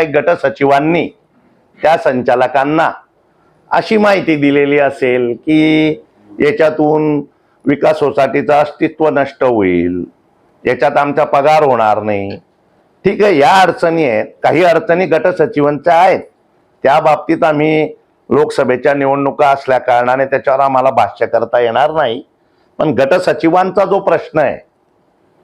काही गट सचिवांनी त्या संचालकांना अशी माहिती दिलेली असेल की याच्यातून विकास सोसायटीचं अस्तित्व नष्ट होईल याच्यात आमचा पगार होणार नाही. ठीक आहे या अडचणी आहेत काही अडचणी गट सचिवांच्या आहेत. त्या बाबतीत आम्ही लोकसभेच्या निवडणुका असल्या कारणाने त्याच्यावर आम्हाला भाष्य करता येणार नाही. पण गट सचिवांचा जो प्रश्न आहे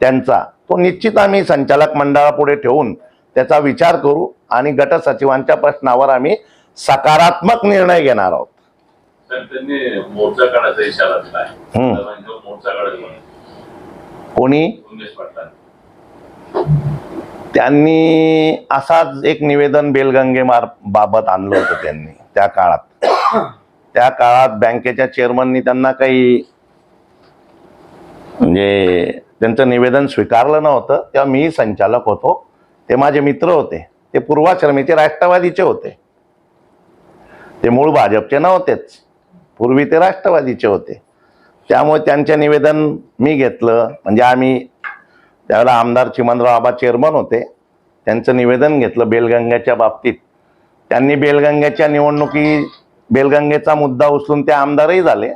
त्यांचा तो निश्चित आम्ही संचालक मंडळापुढे ठेवून त्याचा विचार करू आणि गट सचिवांच्या प्रश्नावर आम्ही सकारात्मक निर्णय घेणार आहोत. मोर्चा काढायचा इशारा दिला मोर्चा. कोणी? त्यांनी असाच एक निवेदन बेलगंगे मार बाबत आणलं होतं त्यांनी त्या काळात. त्या काळात बँकेच्या चेअरमननी त्यांना काही म्हणजे त्यांचं निवेदन स्वीकारलं नव्हतं तेव्हा मी संचालक होतो. ते माझे मित्र होते. ते पूर्वाश्रमीचे राष्ट्रवादीचे होते. ते मूळ भाजपचे नव्हतेच. पूर्वी ते राष्ट्रवादीचे होते. त्यामुळे त्यांचे निवेदन मी घेतलं. म्हणजे आम्ही त्यावेळेला आमदार चिमनराव आबा चेअरमन होते. त्यांचं निवेदन घेतलं बेलगंग्याच्या बाबतीत. त्यांनी बेलगंग्याच्या निवडणुकी बेलगंगेचा मुद्दा उचलून ते आमदारही झाले.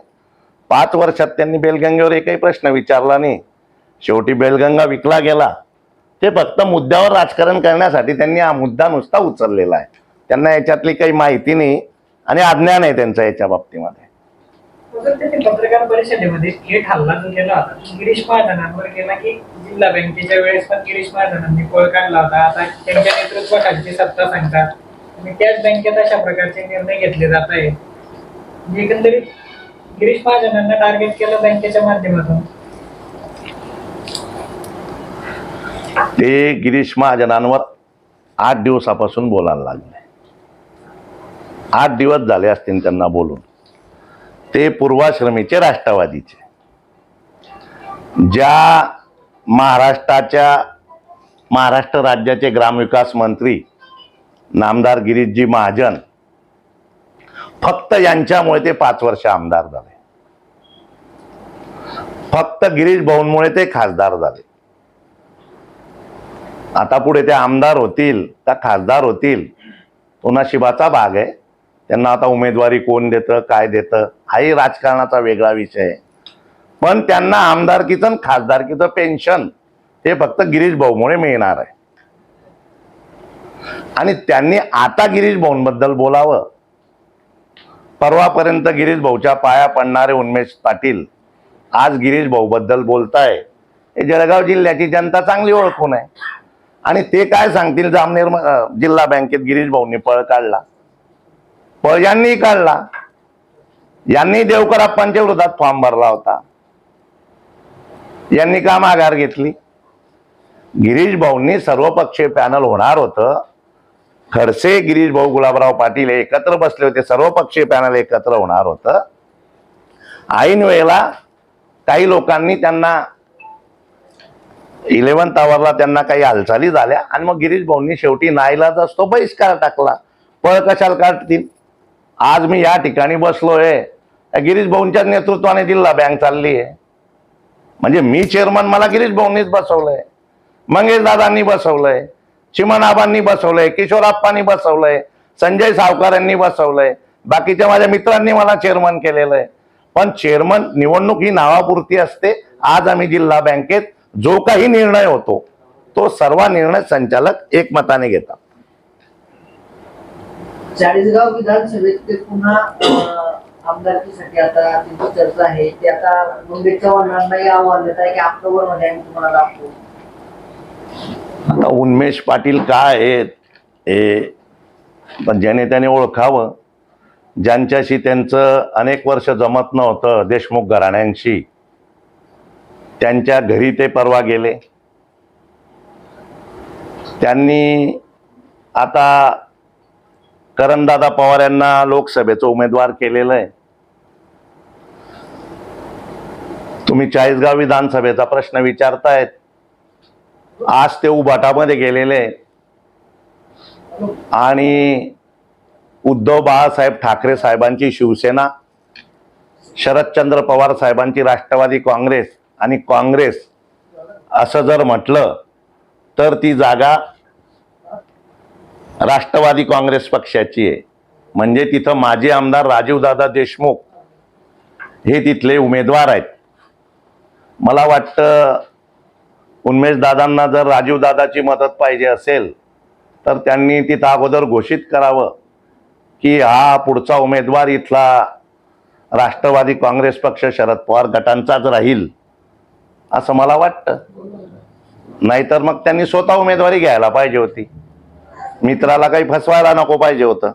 पाच वर्षात त्यांनी बेलगंगेवर एकही प्रश्न विचारला नाही. शेवटी बेलगंगा विकला गेला. ते फक्त मुद्द्यावर राजकारण करण्यासाठी त्यांनी हा मुद्दा नुसता उचललेला आहे. त्यांना याच्यातली काही माहिती नाही आणि अज्ञान आहे त्यांचं याच्या बाबतीमध्ये. पत्रकार परिषदेमध्ये थेट हल्ला जो केला होता गिरीश महाजनांवर केला की जिल्हा बँकेच्या वेळेस पण गिरीश महाजनांनी पळ काढला होता. आता त्यांच्या नेतृत्वाखालची सत्ता सांगतात. आणि त्याच बँकेत अशा प्रकारचे निर्णय घेतले जात आहेत. म्हणजे एकंदरीत गिरीश महाजनांना टार्गेट केलं बँकेच्या माध्यमातून. ते गिरीश महाजनांवर आठ दिवसापासून बोलायला लागले. आठ दिवस झाले असतील त्यांना बोलून. ते पूर्वाश्रमीचे राष्ट्रवादीचे. ज्या महाराष्ट्राच्या महाराष्ट्र राज्याचे ग्रामविकास मंत्री नामदार गिरीशजी महाजन फक्त यांच्यामुळे ते पाच वर्ष आमदार झाले. फक्त गिरीश भाऊंमुळे ते खासदार झाले. आता पुढे ते आमदार होतील का खासदार होतील तो नशिबाचा भाग आहे. त्यांना आता उमेदवारी कोण देतं काय देतं हाही राजकारणाचा वेगळा विषय आहे. पण त्यांना आमदारकीचं आणि खासदारकीचं पेन्शन हे फक्त गिरीश भाऊमुळे मिळणार आहे. आणि त्यांनी आता गिरीश भाऊंबद्दल बोलावं. परवापर्यंत गिरीश भाऊच्या पाया पडणारे उन्मेष पाटील आज गिरीश भाऊ बद्दल बोलताय. हे जळगाव जिल्ह्याची जनता चांगली ओळखून आहे. आणि ते काय सांगतील जामनेर जिल्हा बँकेत गिरीश भाऊंनी पळ काढला. पळ यांनी काढला. यांनी देवकर अप्पांच्या विरोधात फॉर्म भरला होता. यांनी का माघार घेतली? गिरीश भाऊंनी सर्वपक्षीय पॅनल होणार होतं. खडसे गिरीश भाऊ गुलाबराव पाटील हे एकत्र बसले होते. सर्वपक्षीय पॅनल एकत्र होणार होतं. ऐन वेळेला काही लोकांनी त्यांना इलेव्हन आवरला त्यांना काही हालचाली झाल्या आणि मग गिरीश भाऊंनी शेवटी नाईलाज असतो बहिष्कार टाकला. पळ कशाला काढतील? आज मी या ठिकाणी बसलोय. गिरीश भाऊंच्याच नेतृत्वाने जिल्हा बँक चालली आहे म्हणजे मी चेअरमन मला गिरीश भाऊंनीच बसवलंय. मंगेश दादांनी बसवलंय. चिमनाबांनी बसवलंय. किशोराप्पांनी बसवलंय. संजय सावकारांनी बसवलंय. बाकीच्या माझ्या मित्रांनी मला चेअरमन केलेलं आहे पण चेअरमन निवडणूक ही नावापुरती असते. आज आम्ही जिल्हा बँकेत जो काही निर्णय होतो तो सर्व निर्णय संचालक एकमताने घेतात. चाळीसगाव विधानसभेत ते पुन्हा आमदारकीसाठी आता त्यांची चर्चा आहे ते आता मुंबई चव्हाणांनाही आव्हान देत आहे की ऑक्टोबरमध्ये आम्ही तुम्हाला दाखवू? आता उन्मेष पाटील काय आहेत हे पण ज्याने त्याने ओळखावं. ज्यांच्याशी त्यांचं अनेक वर्ष जमत नव्हतं देशमुख घराण्यांशी त्यांच्या घरी ते परवा गेले. त्यांनी आता करणदादा पवार यांना लोकसभेचं उमेदवार केलेलं आहे. तुम्ही चाळीसगाव विधानसभेचा प्रश्न विचारतायत. आज ते उभाटामध्ये गेलेले आणि उद्धव बाळासाहेब ठाकरे साहेबांची शिवसेना शरदचंद्र पवार साहेबांची राष्ट्रवादी काँग्रेस आणि काँग्रेस असं जर म्हटलं तर ती जागा राष्ट्रवादी काँग्रेस पक्षाची आहे. म्हणजे तिथं माजी आमदार राजीवदादा देशमुख हे तिथले उमेदवार आहेत. मला वाटतं उन्मेश दादांना जर राजीवदादाची मदत पाहिजे असेल तर त्यांनी तिथं अगोदर घोषित करावं की हा पुढचा उमेदवार इथला राष्ट्रवादी काँग्रेस पक्ष शरद पवार गटांचाच राहील. असं मला वाटतं. नाहीतर मग त्यांनी स्वतः उमेदवारी घ्यायला पाहिजे होती. मित्राला काही फसवायला नको पाहिजे होतं.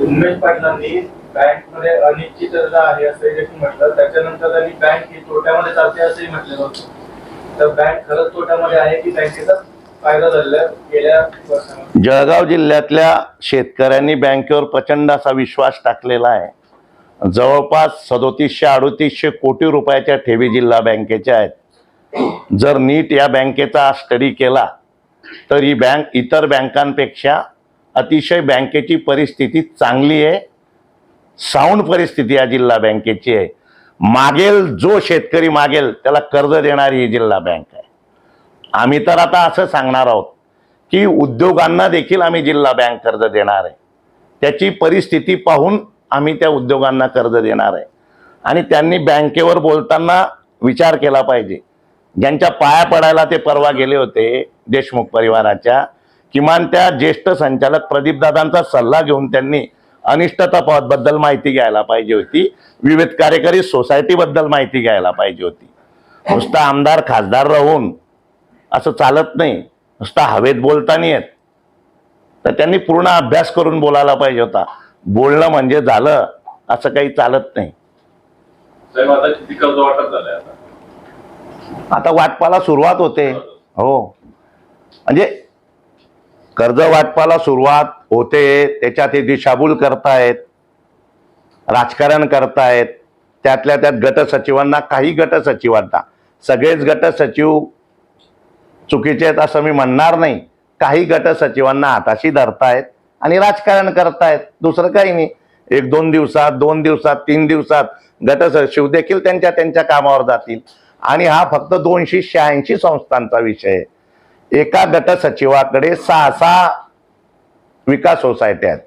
उन्मेष पाटलांनी बँकमध्ये अनिश्चितता आहे असं देखील म्हटलं. त्याच्यानंतर त्यांनी बँक ही तोट्यामध्ये चालते असंही म्हटलेलं होतं तर बँक खरंच तोट्यामध्ये आहे की बँकेचा फायदा झालेला आहे गेल्या वर्षामध्ये? जळगाव जिल्ह्यातल्या शेतकऱ्यांनी बँकेवर प्रचंड असा विश्वास टाकलेला आहे. जवळपास सदोतीसशे अडोतीसशे कोटी रुपयाच्या ठेवी जिल्हा बँकेच्या आहेत. जर नीट या बँकेचा स्टडी केला तर ही बँक इतर बँकांपेक्षा अतिशय बँकेची परिस्थिती चांगली आहे. साऊंड परिस्थिती या जिल्हा बँकेची आहे. मागेल जो शेतकरी मागेल त्याला कर्ज देणारी ही जिल्हा बँक आहे. आम्ही तर आता असं सांगणार आहोत की उद्योगांना देखील आम्ही जिल्हा बँक कर्ज देणार आहे. त्याची परिस्थिती पाहून आम्ही त्या उद्योगांना कर्ज देणार आहे. आणि त्यांनी बँकेवर बोलताना विचार केला पाहिजे. ज्यांच्या पाया पडायला ते परवा गेले होते देशमुख परिवाराच्या किमान त्या ज्येष्ठ संचालक प्रदीपदादांचा सल्ला घेऊन त्यांनी अनिष्टता बद्दल माहिती घ्यायला पाहिजे होती. विविध कार्यकारी सोसायटीबद्दल माहिती घ्यायला पाहिजे होती. नुसता आमदार खासदार राहून असं चालत नाही. नुसता हवेत बोलता नाही येत तर त्यांनी पूर्ण अभ्यास करून बोलायला पाहिजे होता. बोलणं म्हणजे झालं असं काही चालत नाही. आता वाटपाला सुरुवात होते. हो. म्हणजे कर्ज वाटपाला सुरुवात होते त्याच्यात हे दिशाभूल करतायत राजकारण करतायत त्यातल्या त्यात गट सचिवांना काही गट सचिवांना. सगळेच गट सचिव चुकीचे आहेत असं मी म्हणणार नाही. काही गट सचिवांना हाताशी धरतायत. आणि राजकारण करतायत. दुसरं काही नाही. एक दोन दिवसात दोन दिवसात तीन दिवसात गटसचिव देखील त्यांच्या त्यांच्या कामावर जातील. आणि हा फक्त दोनशे शहाऐंशी संस्थांचा विषय आहे. एका गट सचिवाकडे सहा सहा विकास सोसायट्या आहेत.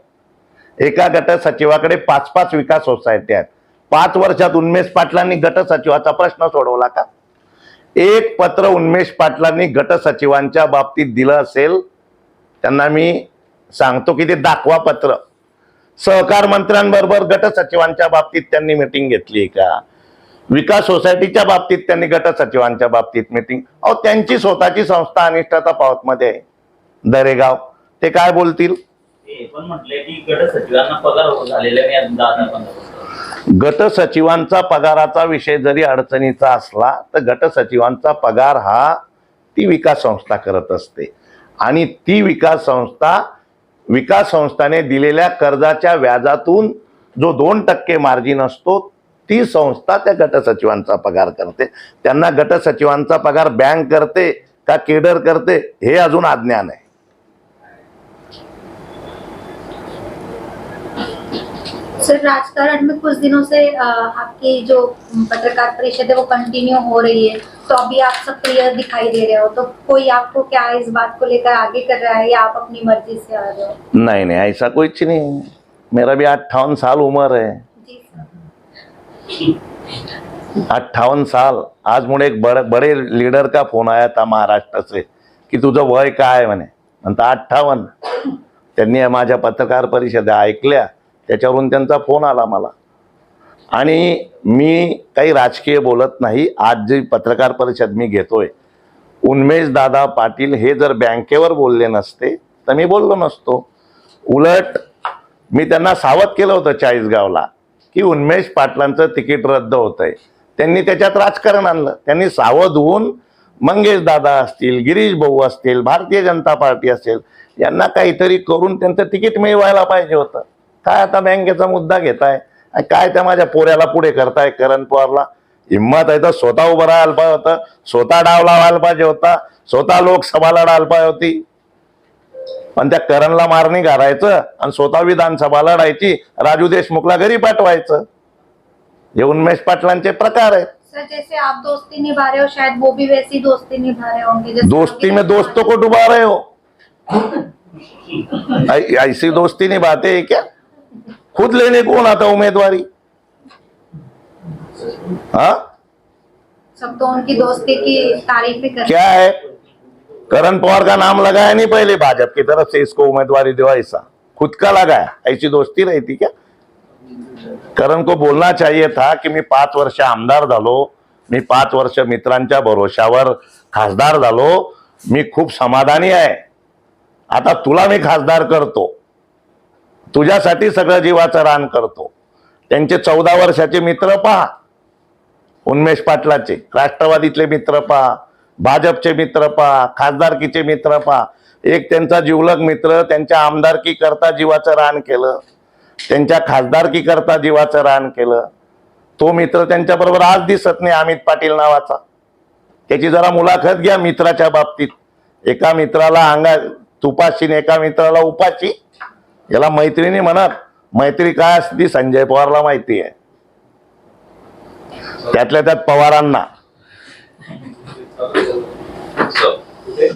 एका गट सचिवाकडे पाच पाच विकास सोसायट्या आहेत. पाच वर्षात उन्मेष पाटलांनी गट सचिवाचा प्रश्न सोडवला का? एक पत्र उन्मेष पाटलांनी गट सचिवांच्या बाबतीत दिलं असेल त्यांना मी सांगतो की ते दाखवा पत्र. सहकार मंत्र्यांबरोबर गट सचिवांच्या बाबतीत त्यांनी मिटिंग घेतली का? विकास सोसायटीच्या बाबतीत त्यांनी गट सचिवांच्या बाबतीत मिटिंग अहो त्यांची स्वतःची संस्था अनिष्टता पावतमध्ये आहे. दरेगाव ते काय बोलतील. गट सचिवांचा पगाराचा विषय जरी अडचणीचा असला तर गट सचिवांचा पगार हा ती विकास संस्था करत असते. आणि ती विकास संस्था विकास संस्थाने दिलेल्या कर्जाच्या व्याजातून जो दोन टक्के मार्जिन असतो ती संस्था त्या गटसचिवांचा पगार करते. त्यांना गटसचिवांचा पगार बँक करते का केडर करते हे अजून अज्ञान आहे. सर राजकारण में कुछ दिनों से आपकी जो पत्रकार परिषद है वो कंटिन्यू हो रही है। तो अभी आप सक्रिय दिखाई दे रहे हो। तो कोई आपको क्या इस बात को लेकर आगे कर रहा है या आप अपनी मर्जी से आ रहे हो? नहीं नहीं ऐसा कुछ नहीं। मेरा भी अट्ठावन साल उम्र है। अट्ठावन साल। आज मुझे एक बड़े बड़े लीडर का फोन आया था महाराष्ट्र से की तुझं वय काय म्हणे. म्हणता अठ्ठावन्न त्यांनी माझ्या पत्रकार परिषदा ऐकल्या. त्याच्यावरून त्यांचा फोन आला मला. आणि मी काही राजकीय बोलत नाही आज जी पत्रकार परिषद मी घेतोय उन्मेष दादा पाटील हे जर बँकेवर बोलले नसते तर मी बोललो नसतो. उलट मी त्यांना सावध केलं होतं चाळीसगावला की उन्मेष पाटलांचं तिकीट रद्द होत आहे त्यांनी त्याच्यात राजकारण आणलं. त्यांनी सावध होऊन मंगेश दादा असतील गिरीश भाऊ असतील भारतीय जनता पार्टी असेल यांना काहीतरी करून त्यांचं तिकीट मिळवायला पाहिजे होतं. काय आता बँकेचा मुद्दा घेताय? आणि काय त्या माझ्या पोऱ्याला पुढे करताय करण पवारला? हिंमत आहे तर स्वतः उभं राहायला पाहिजे होतं. स्वतः डाव लावायला पाहिजे होता. स्वतः लोकसभा लढायला पाहिजे होती. पण त्या करणला मारणी घालायचं आणि स्वतः विधानसभा लढायची राजू देशमुखला घरी पाठवायचं. हे उन्मेष पाटलांचे प्रकार आहेत. सर जैसे आप दोस्ती निभा रहे हो शायद वो भी वैसी दोस्ती निभा रहे होंगे जैसे दोस्ती में दोस्तों को डुबा रहे हो? ऐसी दोस्ती निभाते हैं क्या? खुद लेने कौन आता उम्मीदवारी? हाँ? सब तो उनकी दोस्ती की तारीफ कर क्या है। करण पवार का नाम लगाया नहीं पहले भाजपा की तरफ से इसको उम्मीदवारी दो ऐसा खुद का लगाया ऐसी दोस्ती रहती क्या? करण को बोलना चाहिए था की मी पाच वर्ष आमदार झालो मी पाच वर्ष मित्रांच्या भरोशावर खासदार झालो मी खूप समाधानी आहे. आता तुला मी खासदार करतो. तुझ्यासाठी सगळं जीवाचं रान करतो. त्यांचे चौदा वर्षाचे मित्र पहा. उन्मेष पाटलाचे राष्ट्रवादीतले मित्र पहा. भाजपचे मित्र पहा. खासदारकीचे मित्र पहा. एक त्यांचा जिवलग मित्र त्यांच्या आमदारकी करता जीवाचं रान केलं. त्यांच्या खासदारकी करता जीवाचं रान केलं. तो मित्र त्यांच्याबरोबर आज दिसत नाही अमित पाटील नावाचा. त्याची जरा मुलाखत घ्या मित्राच्या बाबतीत. एका मित्राला अंगा तुपाशी एका मित्राला उपाशी. याला मैत्रिणी म्हणत मैत्री काय असती संजय पवारला माहिती आहे त्यातल्या त्यात पवारांना.